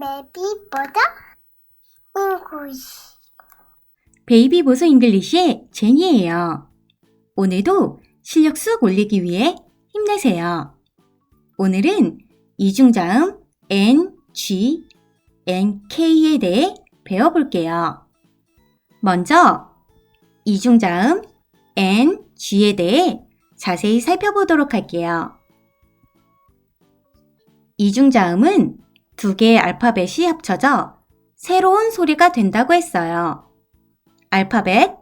베이비보다 인구시 베이비 보소 잉글리시의 제니예요. 오늘도 실력 쑥 올리기 위해 힘내세요. 오늘은 이중자음 N, G, N, K에 대해 배워볼게요. 먼저 이중자음 N, G에 대해 자세히 살펴보도록 할게요. 이중자음은 두 개의 알파벳이 합쳐져 새로운 소리가 된다고 했어요. 알파벳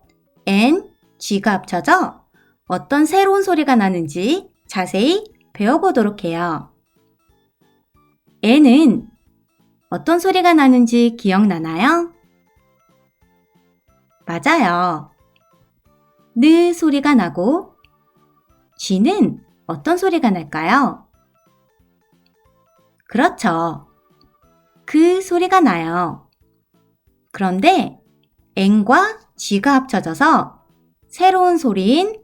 N, G가 합쳐져 어떤 새로운 소리가 나는지 자세히 배워보도록 해요. N은 어떤 소리가 나는지 기억나나요? 맞아요. 느 소리가 나고 G는 어떤 소리가 날까요? 그렇죠. 그 소리가 나요. 그런데 N과 G가 합쳐져서 새로운 소리인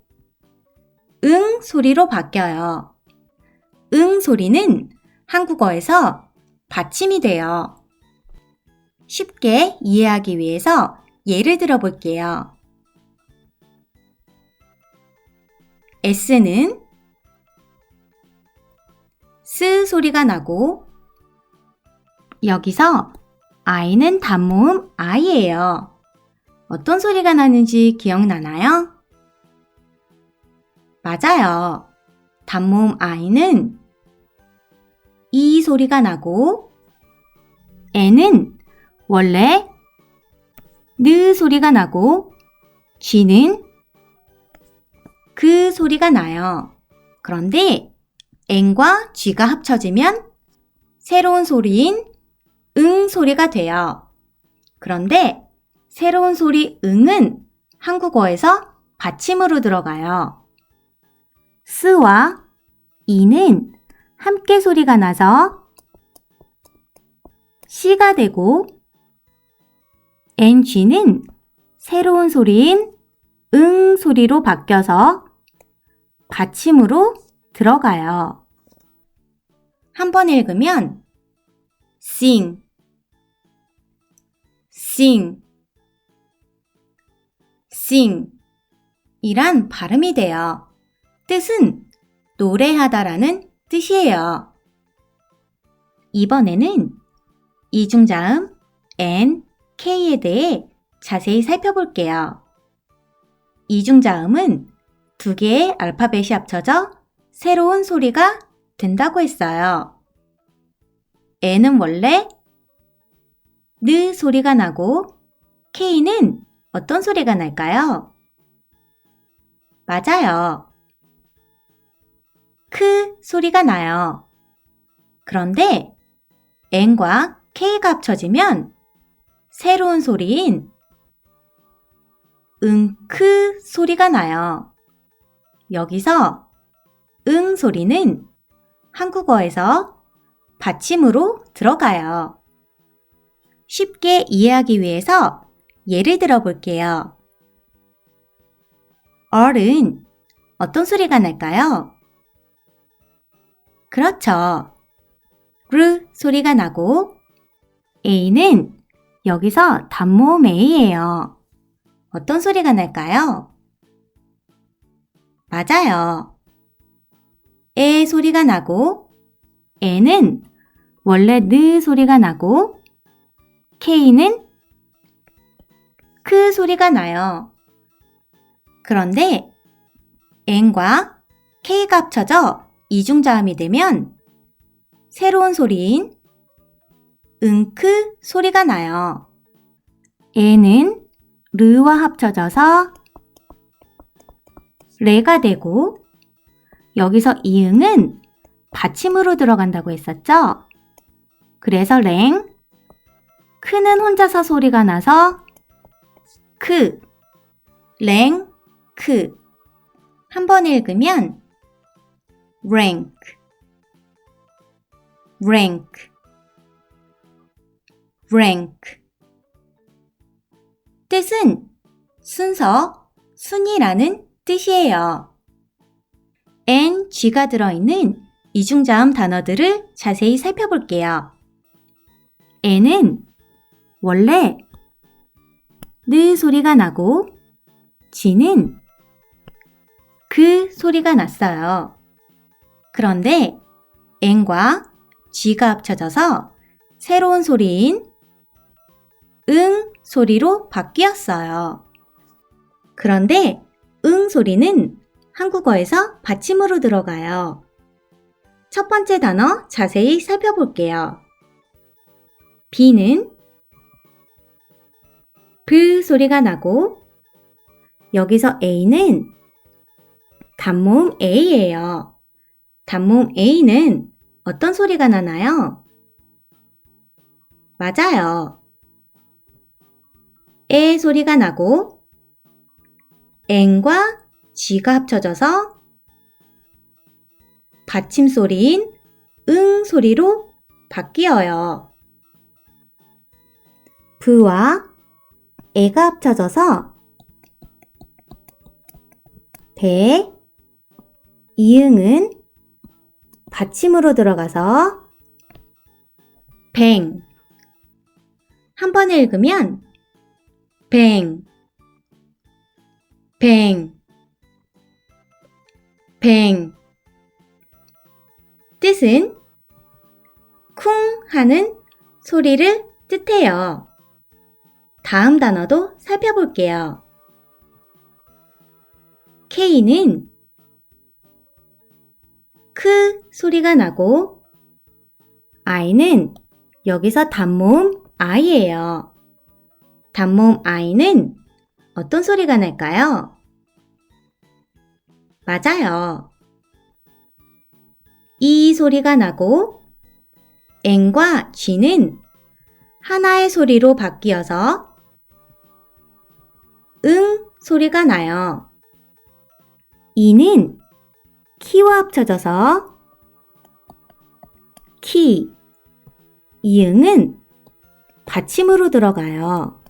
응 소리로 바뀌어요. 응 소리는 한국어에서 받침이 돼요. 쉽게 이해하기 위해서 예를 들어 볼게요. S는 스 소리가 나고 여기서 I는 단모음 I예요. 어떤 소리가 나는지 기억나나요? 맞아요. 단모음 I는 이 소리가 나고 N은 원래 느 소리가 나고 G는 그 소리가 나요. 그런데 N과 G가 합쳐지면 새로운 소리인 응 소리가 돼요. 그런데 새로운 소리 응은 한국어에서 받침으로 들어가요. 스와 이는 함께 소리가 나서 시가 되고 NG는 새로운 소리인 응 소리로 바뀌어서 받침으로 들어가요. 한번 읽으면 sing, sing, sing 이란 발음이 돼요. 뜻은 노래하다라는 뜻이에요. 이번에는 이중자음 N, K에 대해 자세히 살펴볼게요. 이중자음은 두 개의 알파벳이 합쳐져 새로운 소리가 된다고 했어요. N은 원래 느 소리가 나고 K는 어떤 소리가 날까요? 맞아요. 크 소리가 나요. 그런데 N과 K가 합쳐지면 새로운 소리인 응크 소리가 나요. 여기서 응 소리는 한국어에서 받침으로 들어가요. 쉽게 이해하기 위해서 예를 들어 볼게요. 얼은 어떤 소리가 날까요? 그렇죠. 르 소리가 나고 A는 여기서 단모음 A예요. 어떤 소리가 날까요? 맞아요. 에 소리가 나고 에는 원래 느 소리가 나고 K는 크 소리가 나요. 그런데 N과 K가 합쳐져 이중자음이 되면 새로운 소리인 응크 소리가 나요. 에는 르와 합쳐져서 레가 되고 여기서 이응은 받침으로 들어간다고 했었죠? 그래서 랭, 크는 혼자서 소리가 나서 크, 랭, 크. 한 번 읽으면 rank, rank. 뜻은 순서, 순위라는 뜻이에요. N, G가 들어있는 이중자음 단어들을 자세히 살펴볼게요. N은 원래 느 소리가 나고 G는 그 소리가 났어요. 그런데 N과 G가 합쳐져서 새로운 소리인 응 소리로 바뀌었어요. 그런데 응 소리는 한국어에서 받침으로 들어가요. 첫 번째 단어 자세히 살펴볼게요. B는 브 소리가 나고 여기서 A는 단모음 A예요. 단모음 A는 어떤 소리가 나나요? 맞아요. 에 소리가 나고 N과 G가 합쳐져서 받침 소리인 응 소리로 바뀌어요. 부와 애가 합쳐져서 배, 이응은 받침으로 들어가서 뱅. 한 번에 읽으면 뱅, 뱅, 뱅. 뜻은 쿵 하는 소리를 뜻해요. 다음 단어도 살펴볼게요. K는 크 소리가 나고 I는 여기서 단모음 I예요. 단모음 I는 어떤 소리가 날까요? 맞아요. 이 소리가 나고 N과 G는 하나의 소리로 바뀌어서 응 소리가 나요. 이는 키와 합쳐져서 키, 이응은 받침으로 들어가요.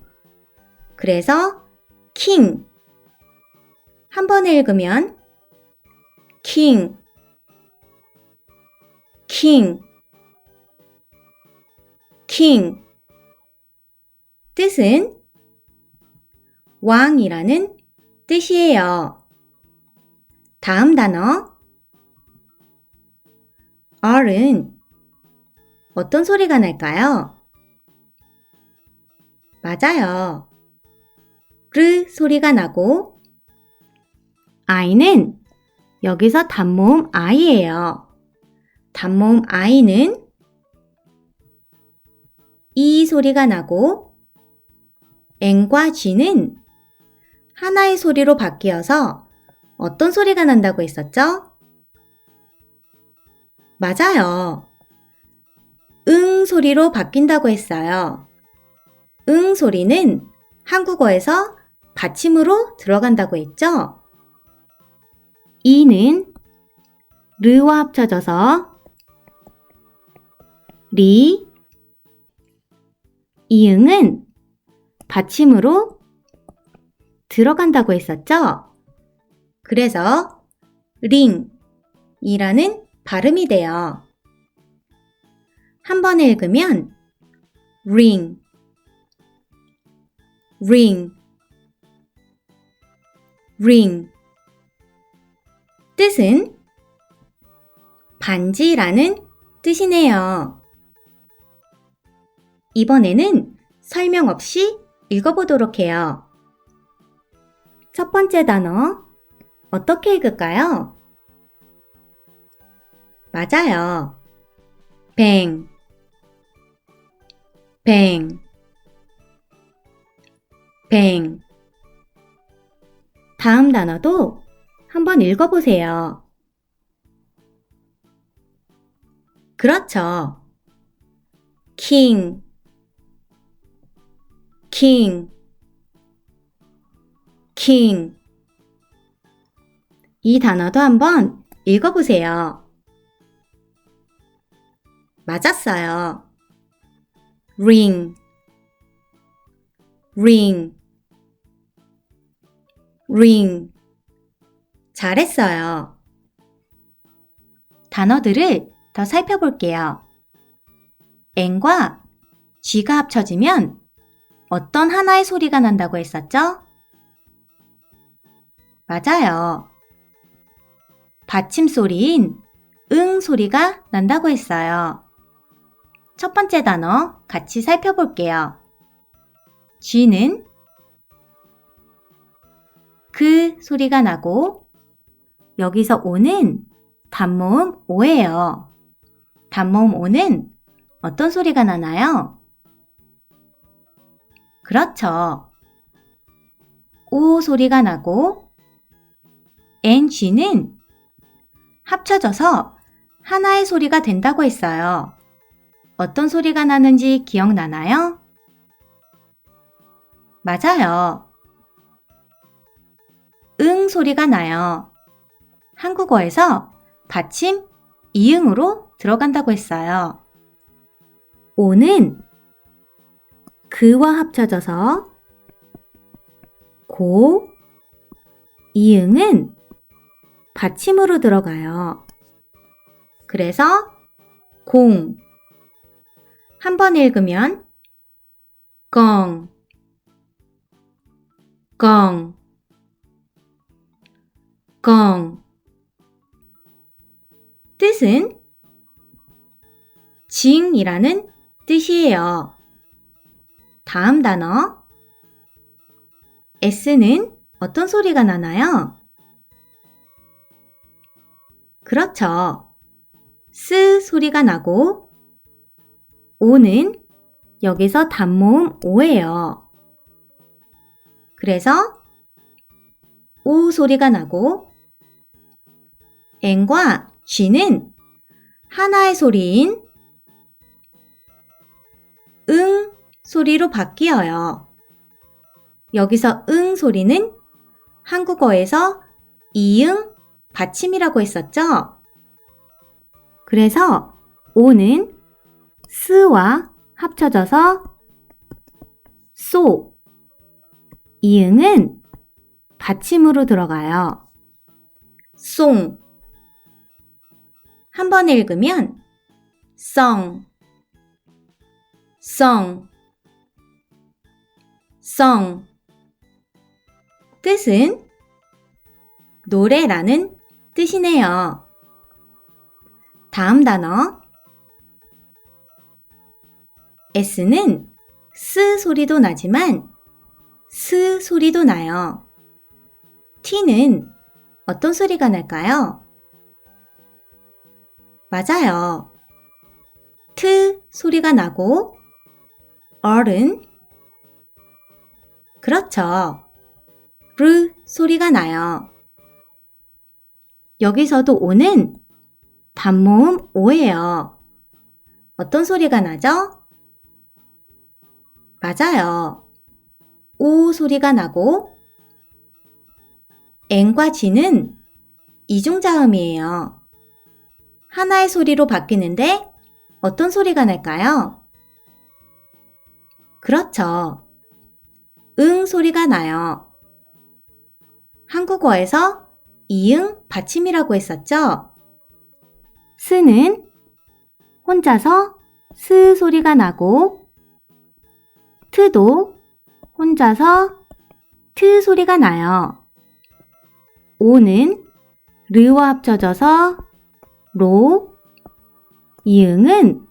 그래서 king 한 번에 읽으면 king, king, king 뜻은 왕이라는 뜻이에요. 다음 단어 R은 어떤 소리가 날까요? 맞아요. 르 소리가 나고 I는 여기서 단모음 I예요. 단모음 I는 이 소리가 나고 N과 G는 하나의 소리로 바뀌어서 어떤 소리가 난다고 했었죠? 맞아요. 응 소리로 바뀐다고 했어요. 응 소리는 한국어에서 받침으로 들어간다고 했죠? 이는 르와 합쳐져서 리, 이응은 받침으로 들어간다고 했었죠? 그래서 링이라는 발음이 돼요. 한 번에 읽으면 ring, ring, ring. 뜻은 반지라는 뜻이네요. 이번에는 설명 없이 읽어보도록 해요. 첫 번째 단어, 어떻게 읽을까요? 맞아요. 뱅, 뱅, 뱅. 다음 단어도 한번 읽어보세요. 그렇죠. king, king. 이 단어도 한번 읽어보세요. 맞았어요. ring, ring, ring. 잘했어요. 단어들을 더 살펴볼게요. N과 G가 합쳐지면 어떤 하나의 소리가 난다고 했었죠? 맞아요. 받침 소리인 응 소리가 난다고 했어요. 첫 번째 단어 같이 살펴볼게요. G는 그 소리가 나고 여기서 오는 단모음 오예요. 단모음 오는 어떤 소리가 나나요? 그렇죠. 오 소리가 나고 NG는 합쳐져서 하나의 소리가 된다고 했어요. 어떤 소리가 나는지 기억나나요? 맞아요. 응 소리가 나요. 한국어에서 받침 이응으로 들어간다고 했어요. 오는 그와 합쳐져서 고, 이응은 받침으로 들어가요. 그래서 공. 한번 읽으면 껑, 껑, 껑. 뜻은 징이라는 뜻이에요. 다음 단어. S는 어떤 소리가 나나요? 그렇죠. 스 소리가 나고, 오는 여기서 단모음 오예요. 그래서 오 소리가 나고, N과 G는 하나의 소리인 응 소리로 바뀌어요. 여기서 응 소리는 한국어에서 이응 받침이라고 했었죠? 그래서 오는 스와 합쳐져서 소. 이응은 받침으로 들어가요. 송. 한 번 읽으면 song, song, song. 뜻은 노래라는 뜻이네요. 다음 단어. S는 스 소리도 나지만 스 소리도 나요. T는 어떤 소리가 날까요? 맞아요. 트 소리가 나고 얼은 그렇죠. 르 소리가 나요. 여기서도 오는 단모음 오예요. 어떤 소리가 나죠? 맞아요. 오 소리가 나고 N과 G는 이중자음이에요. 하나의 소리로 바뀌는데 어떤 소리가 날까요? 그렇죠. 응 소리가 나요. 한국어에서 이응 받침이라고 했었죠? 스는 혼자서 스 소리가 나고 트도 혼자서 트 소리가 나요. 오는 르와 합쳐져서 로, 이응은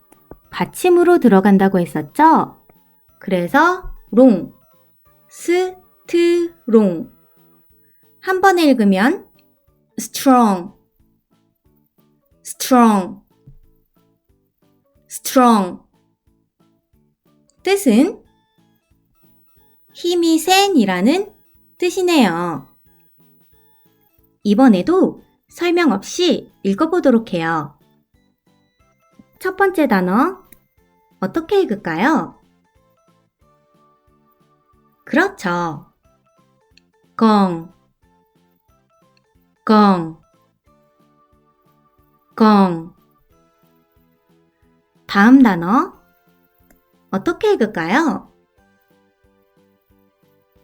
받침으로 들어간다고 했었죠? 그래서 롱, 스, 트, 롱. 한 번에 읽으면 strong, strong, strong. 뜻은 힘이 센이라는 뜻이네요. 이번에도 설명 없이 읽어보도록 해요. 첫 번째 단어, 어떻게 읽을까요? 그렇죠. 껑, 껑, 껑. 다음 단어, 어떻게 읽을까요?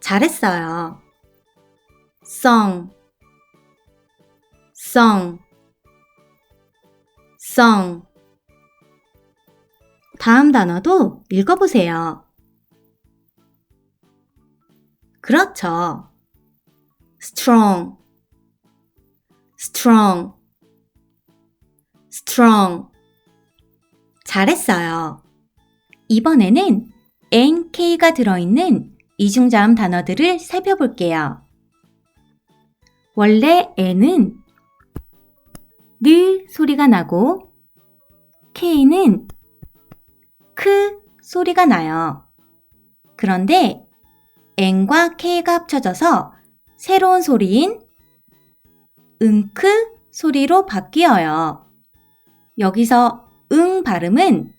잘했어요. song, song, song. 다음 단어도 읽어보세요. 그렇죠. strong, strong, strong. 잘했어요. 이번에는 N, K가 들어있는 이중자음 단어들을 살펴볼게요. 원래 N은 느 소리가 나고 K는 크 소리가 나요. 그런데 N과 K가 합쳐져서 새로운 소리인 응크 소리로 바뀌어요. 여기서 응 발음은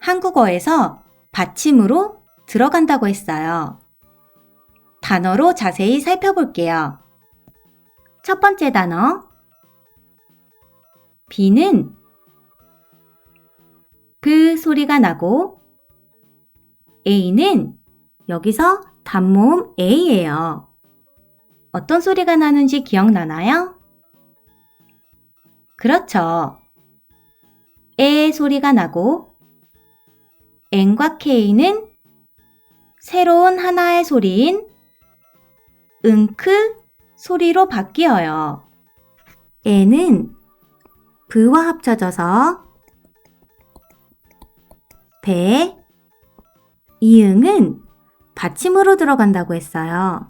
한국어에서 받침으로 들어간다고 했어요. 단어로 자세히 살펴볼게요. 첫 번째 단어. 비는 그 소리가 나고 A는 여기서 단모음 A예요. 어떤 소리가 나는지 기억나나요? 그렇죠. 에 소리가 나고 N과 K는 새로운 하나의 소리인 응크 소리로 바뀌어요. 에는 브와 합쳐져서 배, 이응은 받침으로 들어간다고 했어요.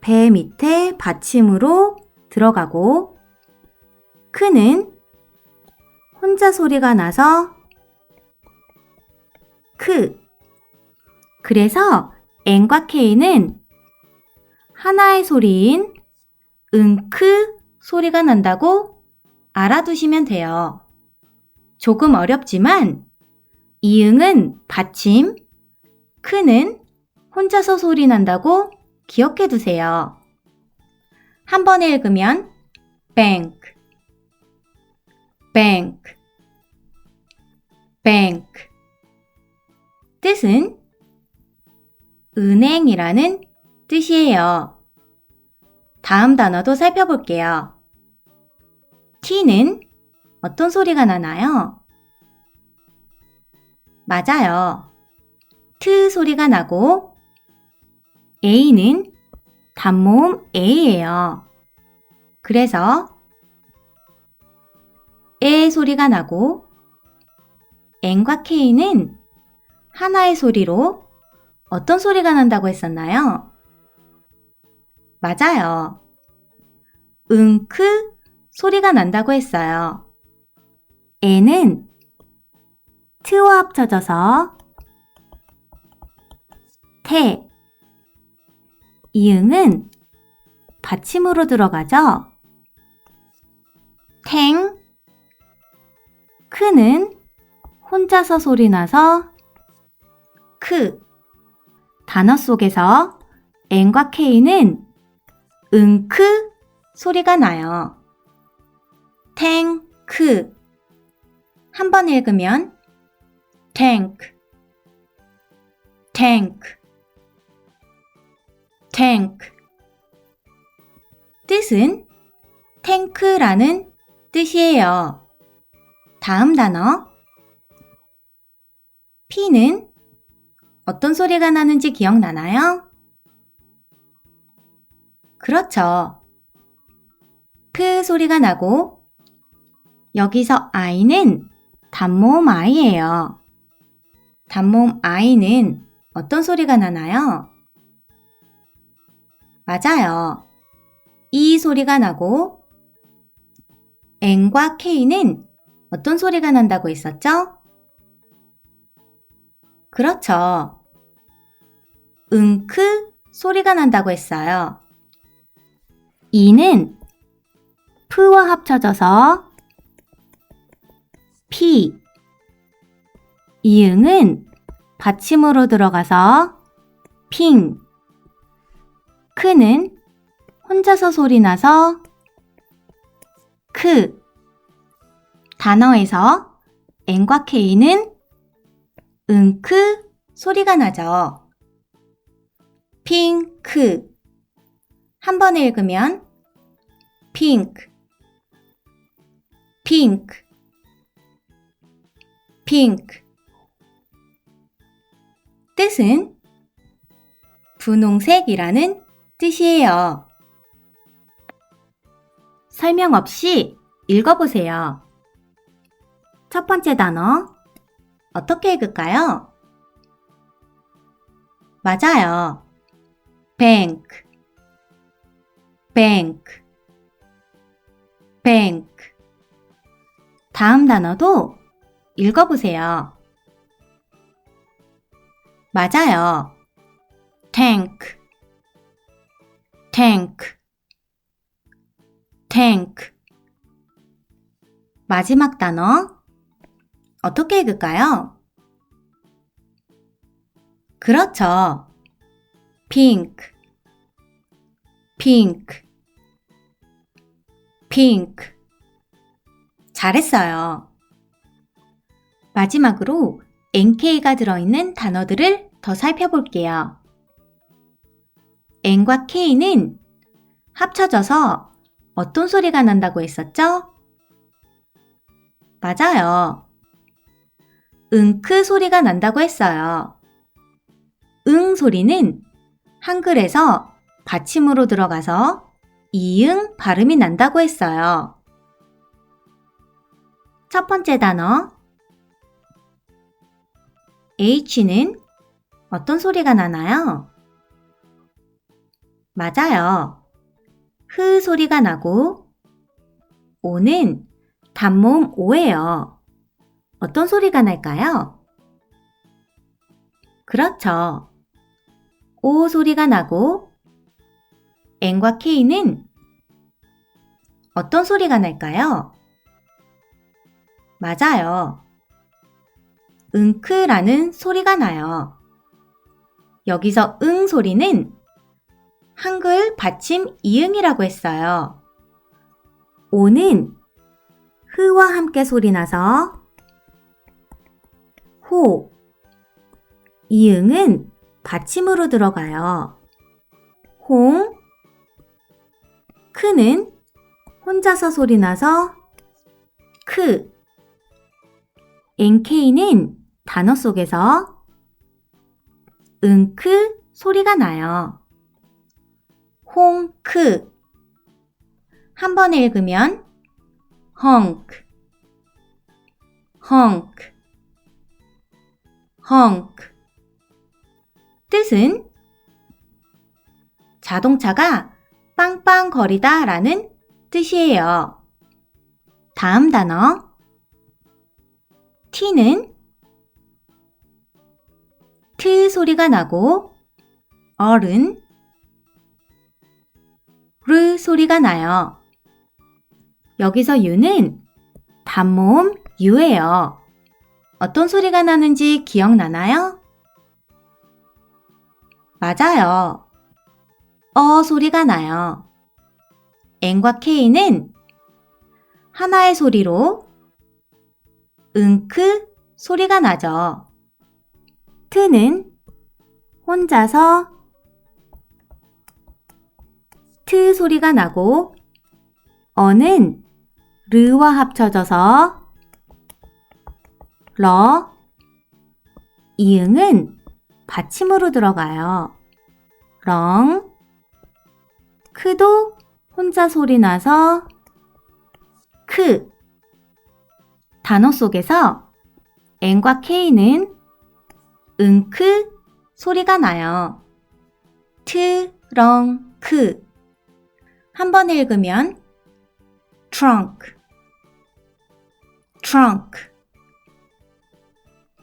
배 밑에 받침으로 들어가고 크는 혼자 소리가 나서 크. 그래서 N과 K는 하나의 소리인 응크 소리가 난다고 알아두시면 돼요. 조금 어렵지만 이응은 받침, 크는 혼자서 소리 난다고 기억해 두세요. 한 번에 읽으면 bank, bank, bank. 뜻은 은행이라는 뜻이에요. 다음 단어도 살펴볼게요. T는 어떤 소리가 나나요? 맞아요. 트 소리가 나고 A는 단모음 A예요. 그래서 에 소리가 나고 N과 K는 하나의 소리로 어떤 소리가 난다고 했었나요? 맞아요. 응크 소리가 난다고 했어요. N은 트와 합쳐져서 태. 이응은 받침으로 들어가죠. 탱. 크는 혼자서 소리 나서 크. 단어 속에서 N과 K는 응크 소리가 나요. 탱크. 한 번 읽으면 tank, tank, tank. 뜻은 탱크라는 뜻이에요. 다음 단어. 피는 어떤 소리가 나는지 기억나나요? 그렇죠. 크 소리가 나고 여기서 I는 단모음 I예요. 단모음 I는 어떤 소리가 나나요? 맞아요. 이 소리가 나고 N과 K는 어떤 소리가 난다고 했었죠? 그렇죠. 응크 소리가 난다고 했어요. 이는 프와 합쳐져서 피. 이응은 받침으로 들어가서 핑. 크는 혼자서 소리 나서 크. 단어에서 N과 K는 응크 소리가 나죠. 핑크. 한 번에 읽으면 핑크, 핑크, 핑크. 뜻은 분홍색이라는 뜻이에요. 설명 없이 읽어보세요. 첫 번째 단어, 어떻게 읽을까요? 맞아요. bank, bank, bank. 다음 단어도 읽어보세요. 맞아요. tank, tank, tank. 마지막 단어, 어떻게 읽을까요? 그렇죠. pink, pink, pink. 잘했어요. 마지막으로 NK가 들어있는 단어들을 더 살펴볼게요. N과 K는 합쳐져서 어떤 소리가 난다고 했었죠? 맞아요. 응크 소리가 난다고 했어요. 응 소리는 한글에서 받침으로 들어가서 이응 발음이 난다고 했어요. 첫 번째 단어 H는 어떤 소리가 나나요? 맞아요. 흐 소리가 나고 O는 단모음 O예요. 어떤 소리가 날까요? 그렇죠. O 소리가 나고 N과 K는 어떤 소리가 날까요? 맞아요. 응크라는 소리가 나요. 여기서 응 소리는 한글 받침 이응이라고 했어요. 오는 흐와 함께 소리 나서 호. 이응은 받침으로 들어가요. 홍. 크는 혼자서 소리 나서 크. NK는 단어 속에서 응크 소리가 나요. 홍크. 한 번에 읽으면 honk, honk, honk. 뜻은 자동차가 빵빵거리다 라는 뜻이에요. 다음 단어 T는 트 소리가 나고 어른 르 소리가 나요. 여기서 유는 단모음 유예요. 어떤 소리가 나는지 기억나나요? 맞아요. 어 소리가 나요. N과 K는 하나의 소리로 응크 소리가 나죠. 트는 혼자서 트 소리가 나고 어는 르와 합쳐져서 러. 이응은 받침으로 들어가요. 렁. 크도 혼자 소리 나서 크. 단어 속에서 N과 K는 응크 소리가 나요. 트 렁 크. 한 번 읽으면 trunk. trunk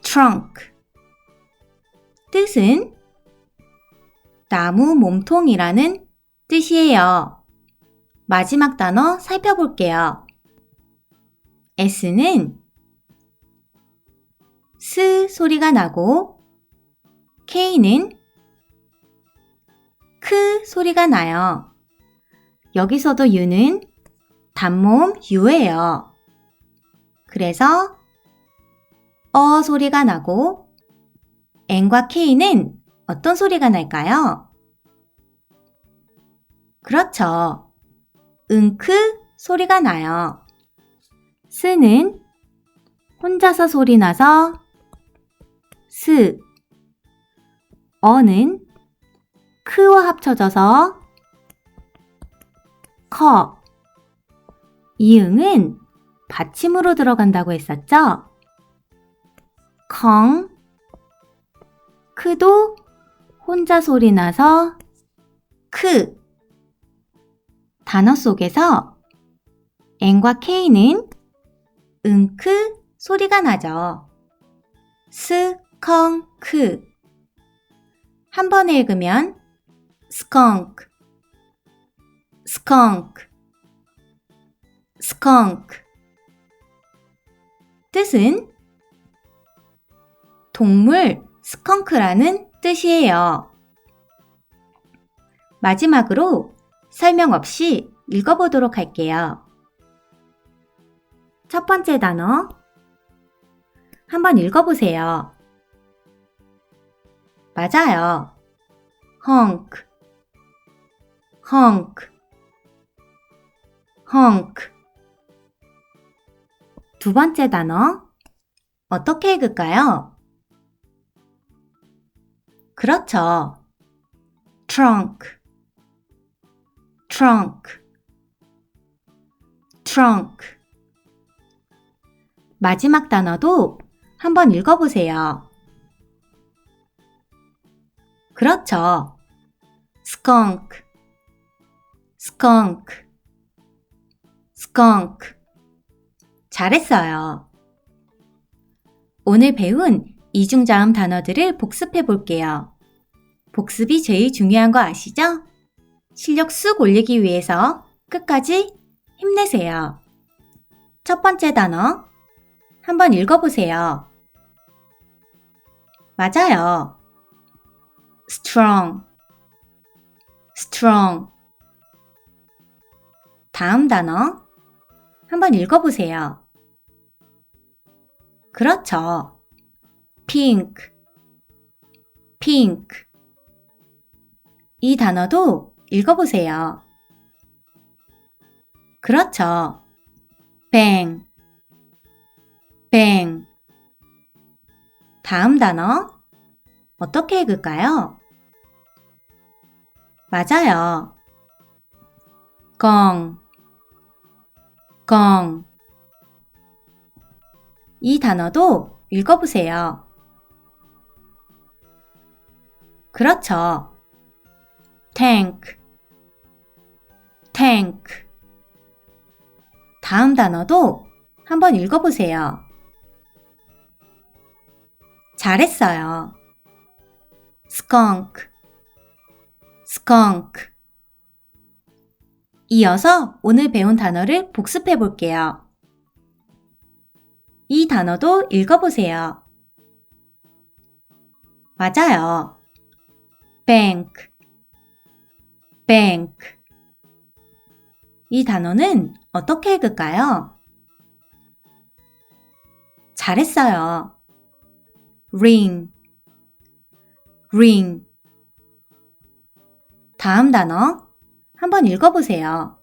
trunk 뜻은 나무 몸통이라는 뜻이에요. 마지막 단어 살펴볼게요. S는 스 소리가 나고 K는 크 소리가 나요. 여기서도 U는 단모음 U예요. 그래서 어 소리가 나고 N과 K는 어떤 소리가 날까요? 그렇죠. 응크 소리가 나요. 스는 혼자서 소리 나서 스. 어는 크와 합쳐져서 커. 이응은 받침으로 들어간다고 했었죠? 컹. 크도 혼자 소리 나서 크. 단어 속에서 N과 K는 응크 소리가 나죠. 스, 컹, 크. 한 번에 읽으면 skunk, skunk, skunk. 뜻은 동물 스컹크라는 뜻이에요. 마지막으로 설명 없이 읽어보도록 할게요. 첫 번째 단어. 한번 읽어보세요. 맞아요. honk, honk, honk. 두 번째 단어. 어떻게 읽을까요? 그렇죠. trunk, trunk, trunk. 마지막 단어도 한번 읽어보세요. 그렇죠. skunk, skunk, skunk. 잘했어요. 오늘 배운 이중자음 단어들을 복습해 볼게요. 복습이 제일 중요한 거 아시죠? 실력 쑥 올리기 위해서 끝까지 힘내세요. 첫 번째 단어. 한번 읽어보세요. 맞아요. strong, strong. 다음 단어. 한번 읽어보세요. 그렇죠. Pink, pink. 이 단어도 읽어보세요. 그렇죠. bang, bang. 다음 단어. 어떻게 읽을까요? 맞아요. gong, gong. 이 단어도 읽어보세요. 그렇죠. tank, tank. 다음 단어도 한번 읽어보세요. 잘했어요. skunk, skunk. 이어서 오늘 배운 단어를 복습해 볼게요. 이 단어도 읽어보세요. 맞아요. Bank, bank. 이 단어는 어떻게 읽을까요? 잘했어요. ring, ring. 다음 단어 한번 읽어보세요.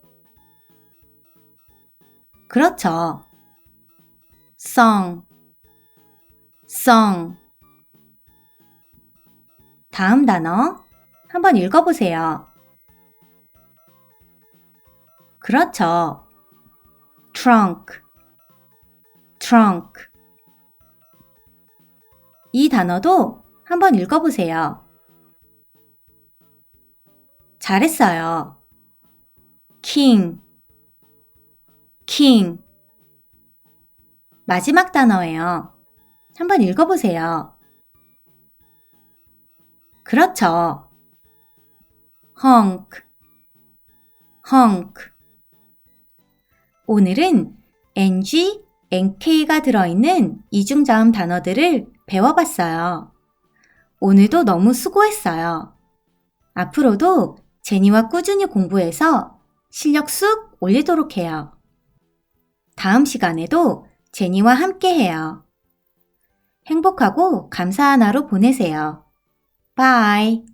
그렇죠. song, song. 다음 단어 한번 읽어보세요. 그렇죠. trunk, trunk. 이 단어도 한번 읽어보세요. 잘했어요. king, king. 마지막 단어예요. 한번 읽어보세요. 그렇죠. honk, honk. 오늘은 ng, nk가 들어있는 이중자음 단어들을 배워봤어요. 오늘도 너무 수고했어요. 앞으로도 제니와 꾸준히 공부해서 실력 쑥 올리도록 해요. 다음 시간에도 제니와 함께 해요. 행복하고 감사한 하루 보내세요. 바이.